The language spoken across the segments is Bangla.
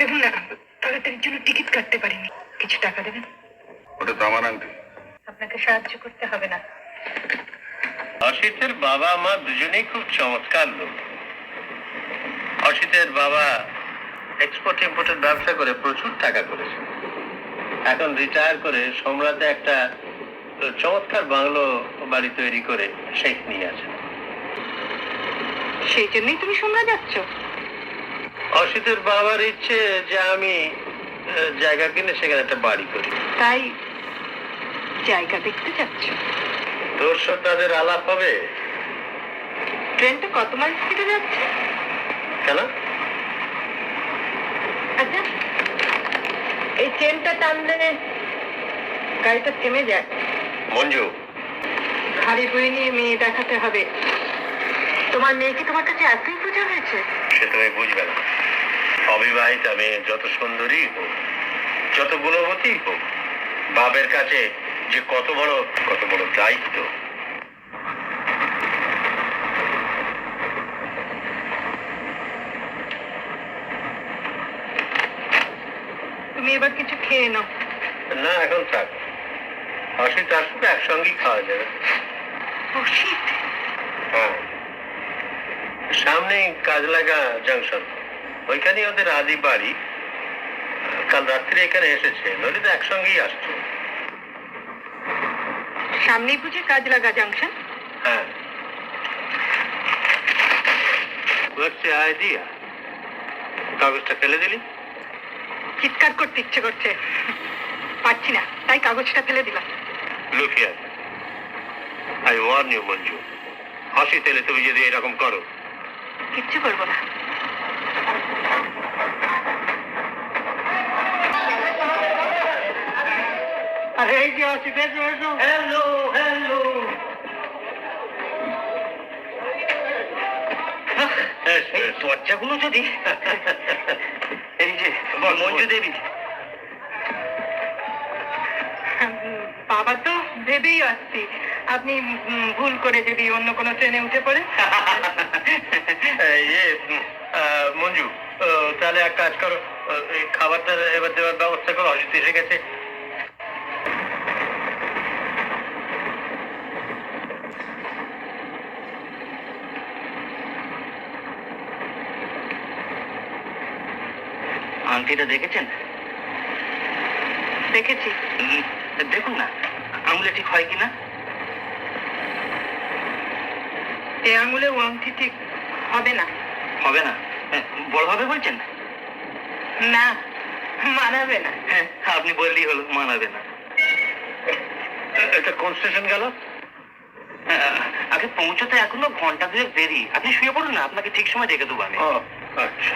দেখুন না। তাড়াতাড়ির জন্য টিকিট কাটতে পারিনি। কিছু টাকা দেবেন? ওটা তো আমার আংটি। আপনাকে সাহায্য করতে হবে না। অসিতের বাবা মা দুজনেই খুব চমৎকার লোক। অসিতের বাবা এক্সপোর্ট ইম্পোর্টের ব্যবসা করে প্রচুর টাকা করেছে এখন রিটায়ার করে সোমরাতে একটা চমৎকার বাংলো বাড়ি তৈরি করে শেখ নিয়ে আছে সেই জন্যই তুমি সোমরা যাচ্ছ? অসিতের বাবার ইচ্ছে যে আমি জায়গা কিনে সেখানে একটা বাড়ি করি। তাই জায়গা দেখতে যাচ্ছ? তোর সাথে তাদের আলাপ হবে। ট্রেনটা কত মাইল স্পিডে যাচ্ছে? কেন? আচ্ছা এই ট্রেনটা টানলে গাড়িটা থেমে যায়। মঞ্জু। ভারী বই নিয়ে মেয়ে দেখাতে হবে। তোমার মেয়েকে তোমার কাছে এতই বোঝা হয়েছে। সে তুমি বুঝবে না। অবিবাহিতা মেয়ে যত সুন্দরী হোক যত গুণবতী হোক বাপের কাছে যে কত বড় কত বড় দায়িত্ব। তুমি এবার কিছু খেয়ে নাও। না এখন থাক। অসিত আসবে একসঙ্গেই খাওয়া যাবে। শীত হ্যাঁ। সামনেই কাজলাগা জংশন। ওইখানেই ওদের আদি বাড়ি। কাল রাত্রে এখানে এসেছে নদীতে একসঙ্গেই আসতো। সামনেই বুঝে কাজ লাগা জাংশন? হ্যাঁ। What's the idea? কাগজটা ফেলে দিলি? চিৎকার করতে ইচ্ছে করছে। পাচ্ছি না তাই কাগজটা ফেলে দিলাম। Here I warn you Manju. হাসি তেলে তুমি যদি এরকম করো। কিচ্ছু করব না। আরে এই যে আছি দেখো হ্যালো হ্যালো এই দরজাগুলো যদি। এই যে মঞ্জু দেবী বাবা তো ভেবেই আসছি। আপনি ভুল করে যদি অন্য কোনো ট্রেনে উঠে পড়েন। আহ, মঞ্জু আহ, তাহলে এক কাজ করো খাবারটা এবার দেওয়ার ব্যবস্থা করো অজিত এসে গেছে। আংটিটা দেখেছেন? দেখেছি। দেখুন না আঙুলে ঠিক হয় কিনা? এই আঙুলে ও আংটি ঠিক হবে না। হবে না? বড় হবে বলছেন? না মানাবে না। হ্যাঁ আপনি বললেই হলো মানাবে না। এটা কোন স্টেশন গেল? আগে পৌঁছতে এখনও ঘণ্টা দুয়েক দেরি। আপনি শুয়ে পড়ুন না আপনাকে ঠিক সময় দেখে দেবো আমি। আচ্ছা।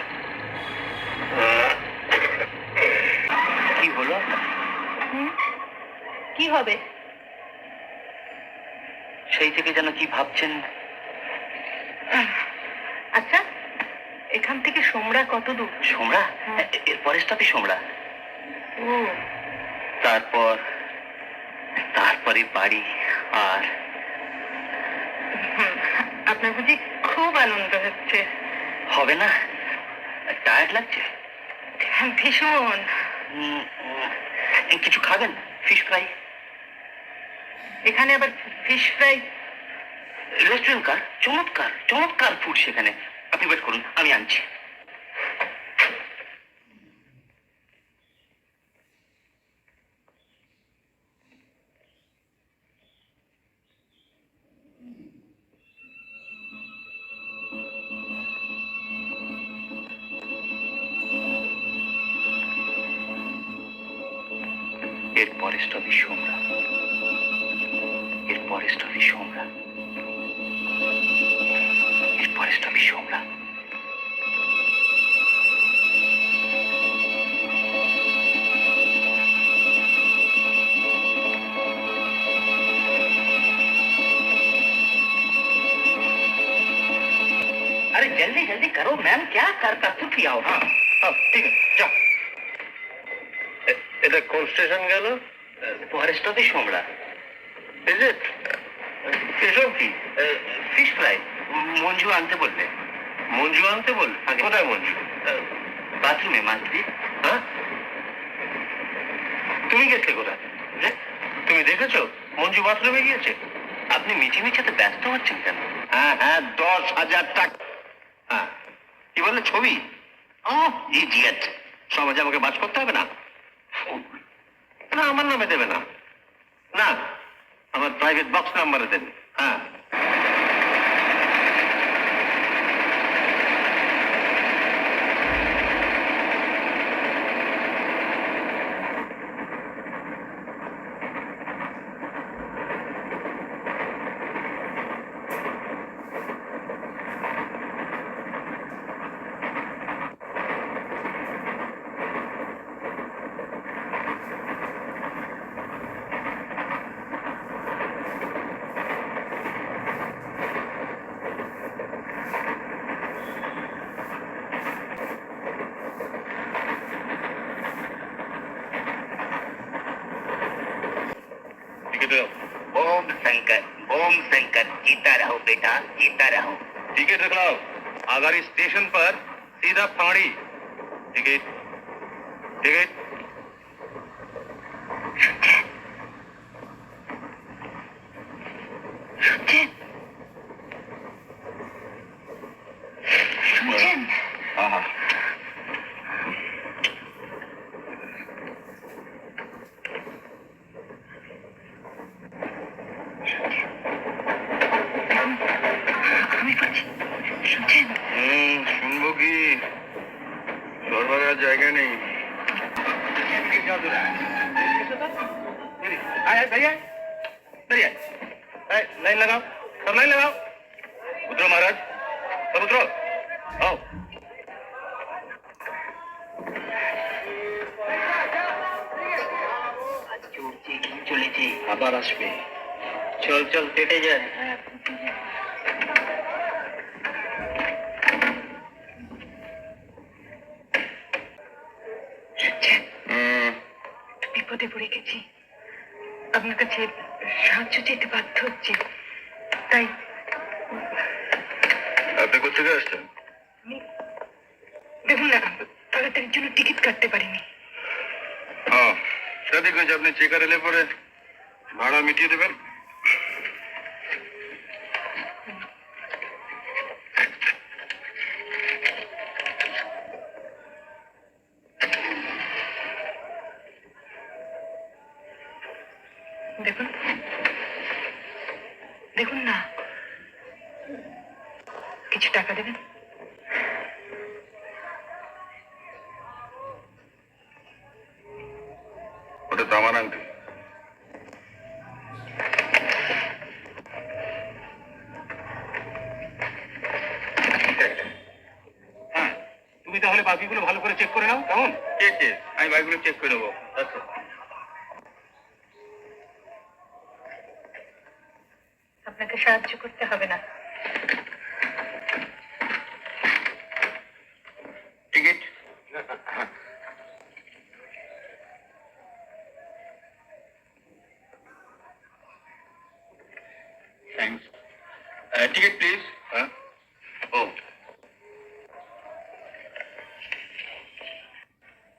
হলো? কি হবে? সেই থেকে যেন কি ভাবছেন? আচ্ছা এখান থেকে সোমরা কত দূর? সোমরা। এর পরের স্টপই সোমরা? ও। তারপর তারপরে বাড়ি আর আপনার বুঝি খুব আনন্দ হচ্ছে। হবে না? টায়ার্ড লাগছে? ভীষণ। কিছু খাবেন? ফিশ ফ্রাই এখানে আবার ফিশ ফ্রাই রেস্টুরেন্ট কার? চমৎকার চমৎকার ফুড সেখানে। আপনি ওয়েট করুন, আমি আনছি। এর পরে স্টপে সোমরা এর পরে স্টপে সোমরা এর পরে স্টপে সোমরা अरे जल्दी जल्दी करो मैम क्या कर कर কি आओ हाँ हाँ ঠিক আছে যাও এটা কোন স্টেশন গেল সোমরা। ইজ ইট এসব কি? ফিশ ফ্রাই মঞ্জু আনতে বললে। মঞ্জু আনতে বল। কোথায় মঞ্জু? বাথরুমে মাছদি হ্যাঁ? তুমি গেছিলে কোথায়? তুমি দেখেছ? মঞ্জু বাথরুমে গিয়েছে। আপনি মিছিমিছিতে ব্যস্ত হচ্ছেন কেন? হ্যাঁ হ্যাঁ দশ হাজার টাকা। হ্যাঁ। কি বললে ছবি? ইডিয়েট সমাজে আমাকে বাজ করতে হবে না? না আমার নামে দেবে না। না আমার প্রাইভেট বক্স নাম্বারে দেবে। হ্যাঁ। शंकर, ओम शंकर, जीता रहो बेटा, जीता रहो। टिकट रख लो आगारी स्टेशन पर सीधा फाड़ी टिकट टिकट लाइन लगाओ सब लाइन लगाओ उतरो महाराज सब उतरो आओ চলছে কি চলেছে আবার আসবে চল চল কেটে যায় শুনছেন হুম বিপদে পড়ে গেছি আপনার কাছে সাহায্য চেতে বাধ্য হচ্ছি। তাই আপনি কোথেকে আসছেন? আমি দেখুন না তাড়াতাড়ির জন্য টিকিট কাটতে পারিনি। হ্যাঁ সেটা ঠিক আপনি চেকার এলে পরে ভাড়া মিটিয়ে দেবেন দেখুন দেখুন না। কিছু টাকা দেবেন? ওটা তামার আংটি। হ্যাঁ তুমি তাহলে বাকিগুলো ভালো করে চেক করে নাও। কেমন? কে কে আমি বাইকগুলো চেক করে নেব। আচ্ছা। আপনাকে সাহায্য করতে হবে না। টিকিট? থ্যাংকস টিকিট প্লিজ হ্যাঁ ও।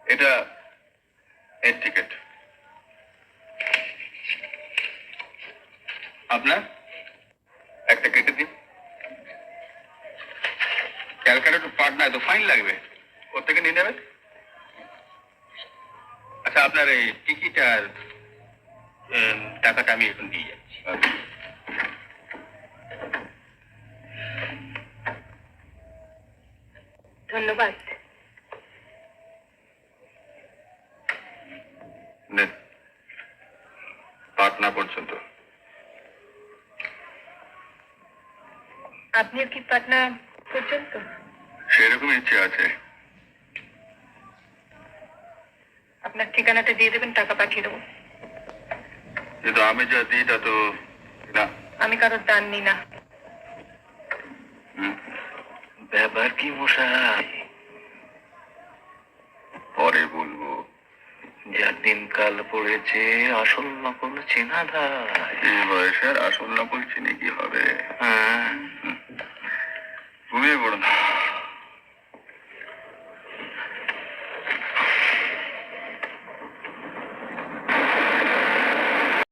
এটা এর টিকিট। আপনার? ক্যালকালেটর পার্ট না তো ফাইন লাগবে। কোথেকে নিয়ে নেবেন আচ্ছা আপনার এই টিকিট আর টাকাটা আমি এখন দিয়ে যাচ্ছি। ধন্যবাদ। পাটনা পর্যন্ত। আপনিও কি পাটনা পর্যন্ত? সেরকম ইচ্ছে আছে। আপনার ঠিকানাটা দিয়ে দেবেন টাকা পাঠিয়ে দেবো। কিন্তু আমি যা দিই তা তো না। আমি কারোর দান নিই না। ব্যাপার কি মশাই? পরে বলব যার দিনকাল পড়েছে আসল নকল চেনা ধায় এই বয়সে আর আসল নকল চিনি কি হবে? হ্যাঁ। ঘুমিয়ে পড়ুন